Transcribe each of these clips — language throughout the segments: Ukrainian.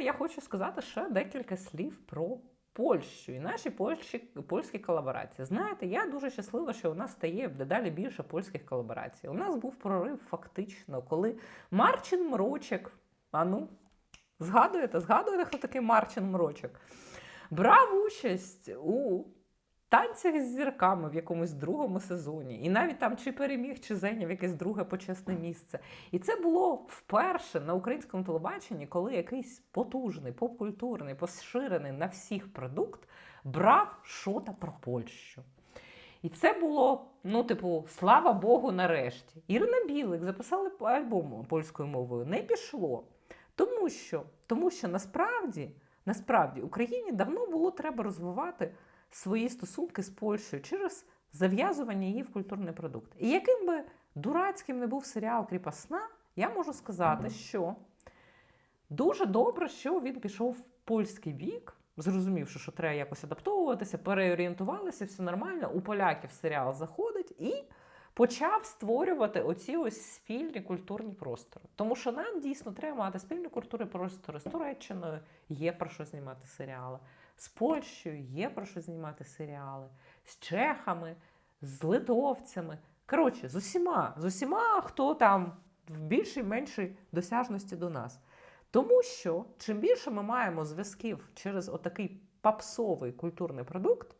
я хочу сказати ще декілька слів про Польщу і наші польщі, польські колаборації. Знаєте, я дуже щаслива, що у нас стає дедалі більше польських колаборацій. У нас був прорив фактично, коли Марчин Мрочек, а ну, згадуєте, згадуєте, хто такий Марчин Мрочек? Брав участь у танцях з зірками в якомусь другому сезоні. І навіть там чи переміг, чи зайняв якесь друге почесне місце. І це було вперше на українському телебаченні, коли якийсь потужний, попкультурний, поширений на всіх продукт брав шота про Польщу. І це було, ну, типу, слава Богу, нарешті. Ірина Білик записала альбом польською мовою. Не пішло. Тому що, тому що насправді, насправді Україні давно було треба розвивати свої стосунки з Польщею через зав'язування її в культурний продукт. І яким би дурацьким не був серіал Кріпосна, я можу сказати, що дуже добре, що він пішов в польський бік, зрозумівши, що треба якось адаптовуватися, переорієнтувалися, все нормально. У поляків серіал заходить і почав створювати оці ось спільні культурні простори. Тому що нам дійсно треба мати спільні культурні простори з Туреччиною, є про що знімати серіали. З Польщею є про що знімати серіали, з чехами, з литовцями. Коротше, з усіма, з усіма, хто там в більшій меншій досяжності до нас. Тому що чим більше ми маємо зв'язків через отакий попсовий культурний продукт,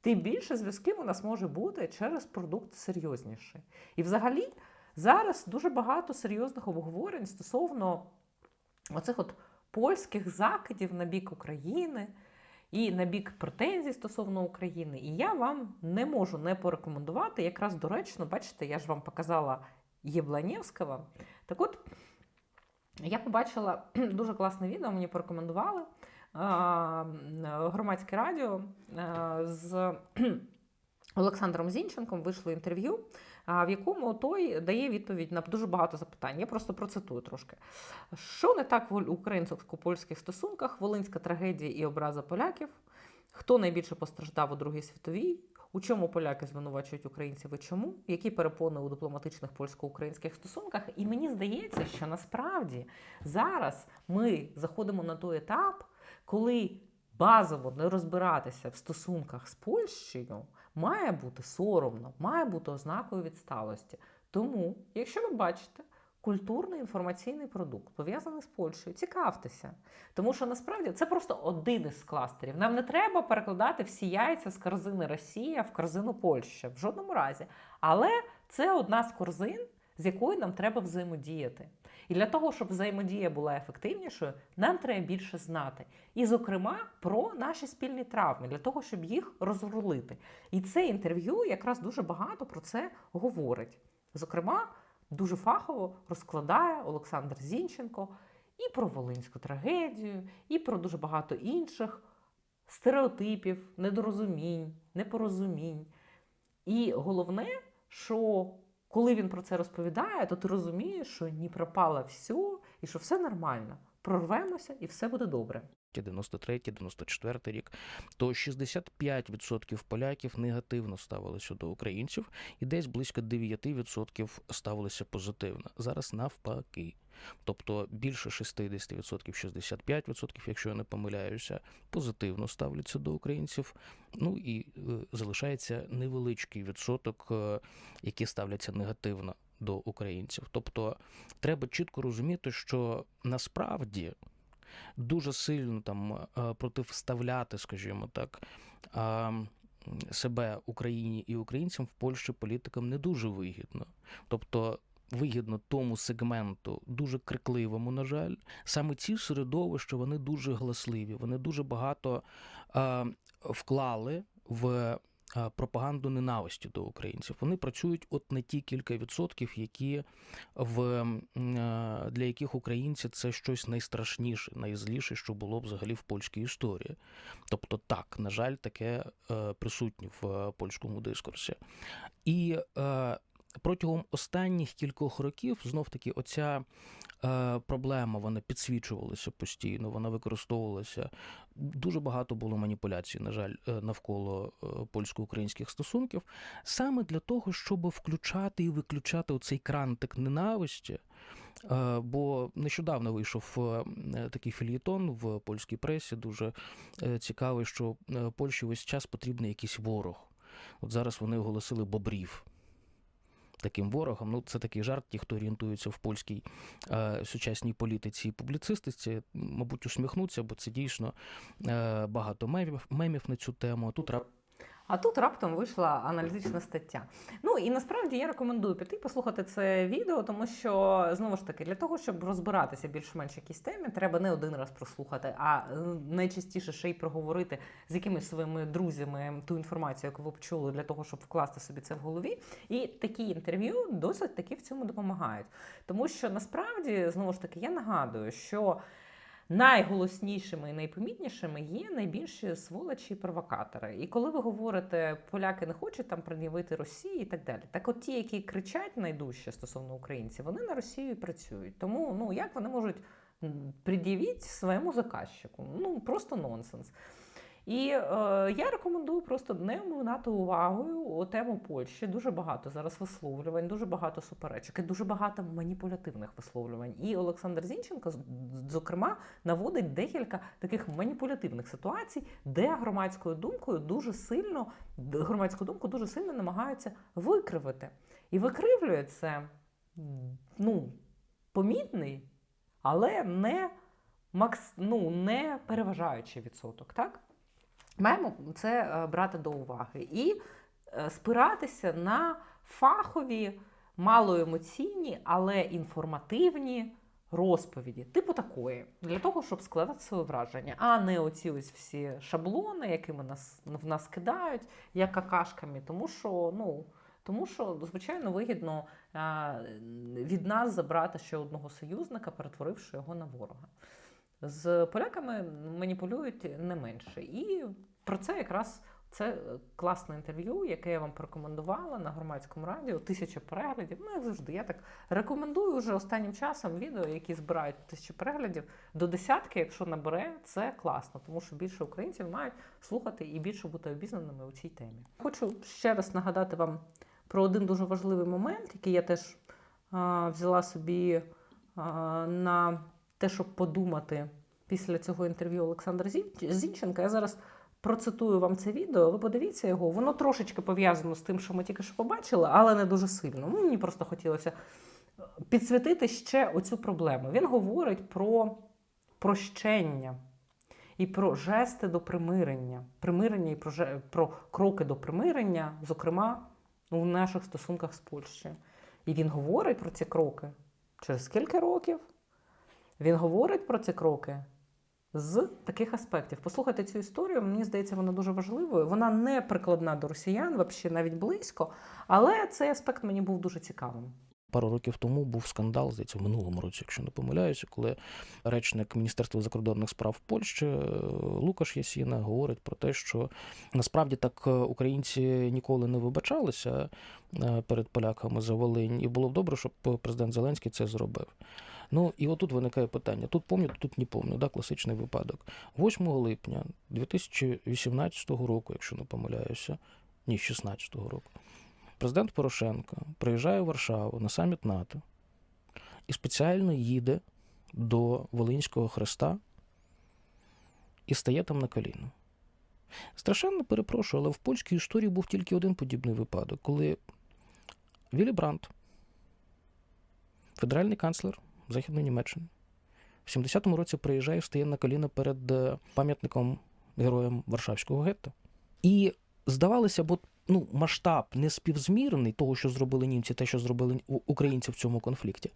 тим більше зв'язків у нас може бути через продукт серйозніший. І взагалі зараз дуже багато серйозних обговорень стосовно оцих от польських закидів на бік України і на бік претензій стосовно України. І я вам не можу не порекомендувати. Якраз доречно, бачите, я ж вам показала Єбланєвського. Так от, я побачила дуже класне відео, мені порекомендували громадське радіо з Олександром Зінченком вийшло інтерв'ю, в якому той дає відповідь на дуже багато запитань. Я просто процитую трошки. Що не так в українсько-польських стосунках? Волинська трагедія і образа поляків. Хто найбільше постраждав у Другій світовій? У чому поляки звинувачують українців і чому? Які перепони у дипломатичних польсько-українських стосунках? І мені здається, що насправді зараз ми заходимо на той етап, коли базово не розбиратися в стосунках з Польщею має бути соромно, має бути ознакою відсталості. Тому, якщо ви бачите культурний інформаційний продукт, пов'язаний з Польщею, цікавтеся. Тому що насправді це просто один із кластерів. Нам не треба перекладати всі яйця з корзини Росія в корзину Польща в жодному разі. Але це одна з корзин, з якою нам треба взаємодіяти. І для того, щоб взаємодія була ефективнішою, нам треба більше знати. І, зокрема, про наші спільні травми, для того, щоб їх розрулити. І це інтерв'ю якраз дуже багато про це говорить. Зокрема, дуже фахово розкладає Олександр Зінченко і про Волинську трагедію, і про дуже багато інших стереотипів, недорозумінь, непорозумінь. І головне, що коли він про це розповідає, то ти розумієш, що ні пропало все і що все нормально. Прорвемося і все буде добре. 93-94 рік, то 65% поляків негативно ставилися до українців, і десь близько 9% ставилися позитивно. Зараз навпаки. Тобто більше 60%, 65%, якщо я не помиляюся, позитивно ставляться до українців. Ну і е, залишається невеличкий відсоток, е, які ставляться негативно до українців. Тобто треба чітко розуміти, що насправді дуже сильно там е, противставляти, скажімо так, себе Україні і українцям в Польщі політикам не дуже вигідно. Тобто вигідно тому сегменту, дуже крикливому, на жаль, саме ці середовища вони дуже гласливі, вони дуже багато е, вклали в е, пропаганду ненависті до українців. Вони працюють от на ті кілька відсотків, які в е, для яких українці це щось найстрашніше, найзліше, що було взагалі в польській історії. Тобто, так, на жаль, таке е, присутнє в польському дискурсі. І протягом останніх кількох років знов таки оця е, проблема вона підсвічувалася постійно, вона використовувалася. Дуже багато було маніпуляцій, на жаль, е, навколо е, польсько-українських стосунків, саме для того, щоб включати і виключати оцей крантик ненависті. Е, Бо нещодавно вийшов такий фільєтон в польській пресі, дуже цікавий, що Польщі весь час потрібний якийсь ворог. От зараз вони оголосили бобрів. Таким ворогом, ну це такий жарт. Ті, хто орієнтується в польській е, сучасній політиці і публіцистиці, мабуть, усміхнуться, бо це дійсно е, багато мемів, мемів на цю тему. Тут А тут раптом вийшла аналітична стаття. Ну і насправді я рекомендую піти послухати це відео, тому що знову ж таки для того, щоб розбиратися більш-менш в якійсь темі, треба не один раз прослухати, а е, найчастіше ще й проговорити з якимись своїми друзями ту інформацію, яку ви почули, для того, щоб вкласти собі це в голові. І такі інтерв'ю досить таки в цьому допомагають. Тому що насправді знову ж таки я нагадую, що. Найголоснішими і найпомітнішими є найбільші сволочі провокатори. І коли ви говорите, поляки не хочуть там пред'явити Росії і так далі, так от ті, які кричать найдужче стосовно українців, вони на Росію працюють. Тому ну як вони можуть пред'явити своєму заказчику? Ну просто нонсенс. І е, я рекомендую просто не оминати увагою тему Польщі. Дуже багато зараз висловлювань, дуже багато суперечок і дуже багато маніпулятивних висловлювань. І Олександр Зінченко, зокрема, наводить декілька таких маніпулятивних ситуацій, де громадською думкою дуже сильно громадську думку дуже сильно намагаються викривити. І викривлює це ну, помітний, але не макс, ну, не переважаючий відсоток. Так? Маємо це е, брати до уваги і е, спиратися на фахові, малоемоційні, але інформативні розповіді, типу такої, для того, щоб складати своє враження, а не оці ось всі шаблони, якими нас в нас кидають, як какашками, тому що ну. Тому що, звичайно, вигідно а, від нас забрати ще одного союзника, перетворивши його на ворога. З поляками маніпулюють не менше. І про це якраз це класне інтерв'ю, яке я вам порекомендувала на громадському радіо. Тисяча переглядів. Ну, як завжди, я так рекомендую вже останнім часом відео, які збирають тисячу переглядів до десятки, якщо набере, це класно, тому що більше українців мають слухати і більше бути обізнаними у цій темі. Хочу ще раз нагадати вам про один дуже важливий момент, який я теж а, взяла собі а, на те, щоб подумати після цього інтерв'ю Олександра Зінченка. Я зараз процитую вам це відео. Ви подивіться його. Воно трошечки пов'язано з тим, що ми тільки що побачили, але не дуже сильно. Ну, Мені просто хотілося підсвітити ще оцю проблему. Він говорить про прощення і про жести до примирення, примирення і про, про кроки до примирення, зокрема у наших стосунках з Польщею. І він говорить про ці кроки через кілька років. Він говорить про ці кроки з таких аспектів. Послухайте цю історію, мені здається, вона дуже важливою. Вона не прикладна до росіян, взагалі навіть близько, але цей аспект мені був дуже цікавим. Пару років тому був скандал, здається, в минулому році, якщо не помиляюся, коли речник Міністерства закордонних справ Польщі е, Лукаш Ясіна говорить про те, що насправді так е, українці ніколи не вибачалися е, перед поляками за Волинь, і було б добре, щоб президент Зеленський це зробив. Ну і отут виникає питання: тут пам'ятаю, тут не пам'ятаю, да, класичний випадок. 8 липня 2018 року, якщо не помиляюся, ні, 16 року. Президент Порошенко приїжджає в Варшаву на саміт НАТО і спеціально їде до Волинського хреста і стає там на коліно. Страшенно перепрошую, але в польській історії був тільки один подібний випадок, коли Віллі Брандт, федеральний канцлер Західної Німеччини, в 70-му році приїжджає стає на коліна перед е, пам'ятником героям Варшавського гетто. І здавалося б, от, ну, масштаб неспівзмірний того, що зробили німці, те, що зробили українці в цьому конфлікті.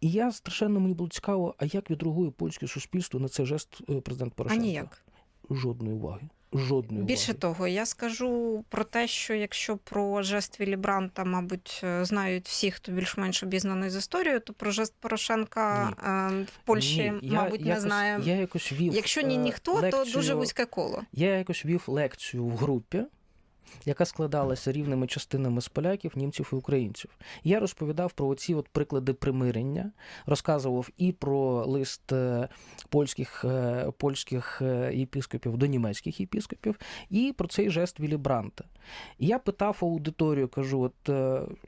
І я страшенно мені було цікаво, а як відреагує польське суспільство на цей жест е, президент А Порошенко? ніяк. Жодної уваги. Жодної Більше уваги. того, я скажу про те, що якщо про жест Вілібранта, мабуть, е, знають всі, хто більш-менш обізнаний з історією, то про жест Порошенка Ні. в Польщі, Ні, я мабуть, не якось- знає. Я якось вів. Якщо ні ніхто, ніхто, то дуже вузьке коло. Я якось вів лекцію в групі, яка складалася рівними частинами з поляків, німців і українців. Я розповідав про оці от приклади примирення, розказував і про лист е, польських, е, польських е, єпіскопів до німецьких єпіскопів, і про цей жест Віллі Бранта. Я питав аудиторію, кажу: от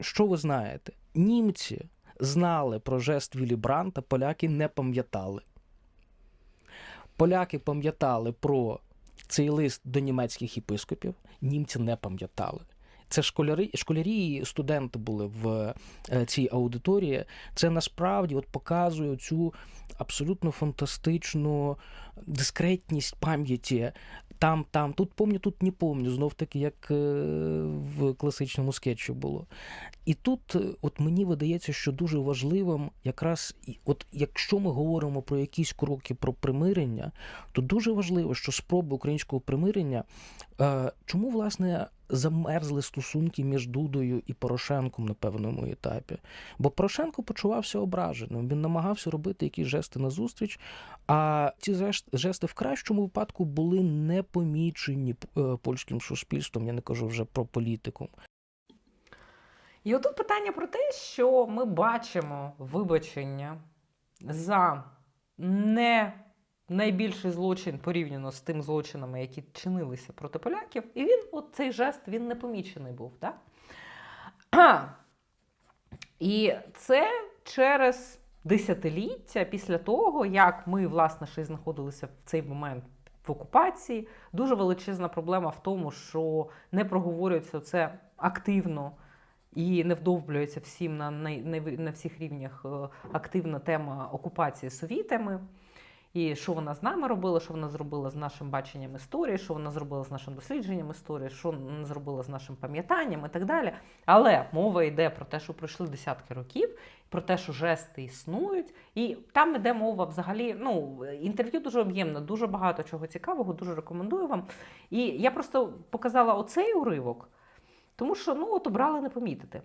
що ви знаєте? Німці знали про жест Віллі Бранта, поляки не пам'ятали. Поляки пам'ятали про цей лист до німецьких єпископів, німці не пам'ятали. Це школярі, школярі і студенти були в е, цій аудиторії. Це насправді от показує цю абсолютно фантастичну дискретність пам'яті. Там, там, тут помню, тут не помню. Знов таки, як е, в класичному скетчі було. І тут, е, от мені видається, що дуже важливим, якраз, от якщо ми говоримо про якісь кроки про примирення, то дуже важливо, що спроби українського примирення, е, чому власне замерзли стосунки між Дудою і Порошенком на певному етапі? Бо Порошенко почувався ображеним, він намагався робити якісь жести назустріч, а ці жести в кращому випадку були не помічені е, польським суспільством. Я не кажу вже про політику. І отут питання про те, що ми бачимо вибачення за не найбільший злочин порівняно з тим злочинами, які чинилися проти поляків, і він, от цей жест, він не помічений був. Так? І це через десятиліття після того, як ми, власне, ще знаходилися в цей момент в окупації. Дуже величезна проблема в тому, що не проговорюється це активно і не вдовблюється всім на, на, на, на всіх рівнях е, активна тема окупації совітами. І що вона з нами робила, що вона зробила з нашим баченням історії, що вона зробила з нашим дослідженням історії, що вона зробила з нашим пам'ятанням і так далі. Але мова йде про те, що пройшли десятки років, про те, що жести існують, і там іде мова взагалі. Ну, інтерв'ю дуже об'ємне, дуже багато чого цікавого, дуже рекомендую вам. І я просто показала оцей уривок, тому що ну от обрали не помітити.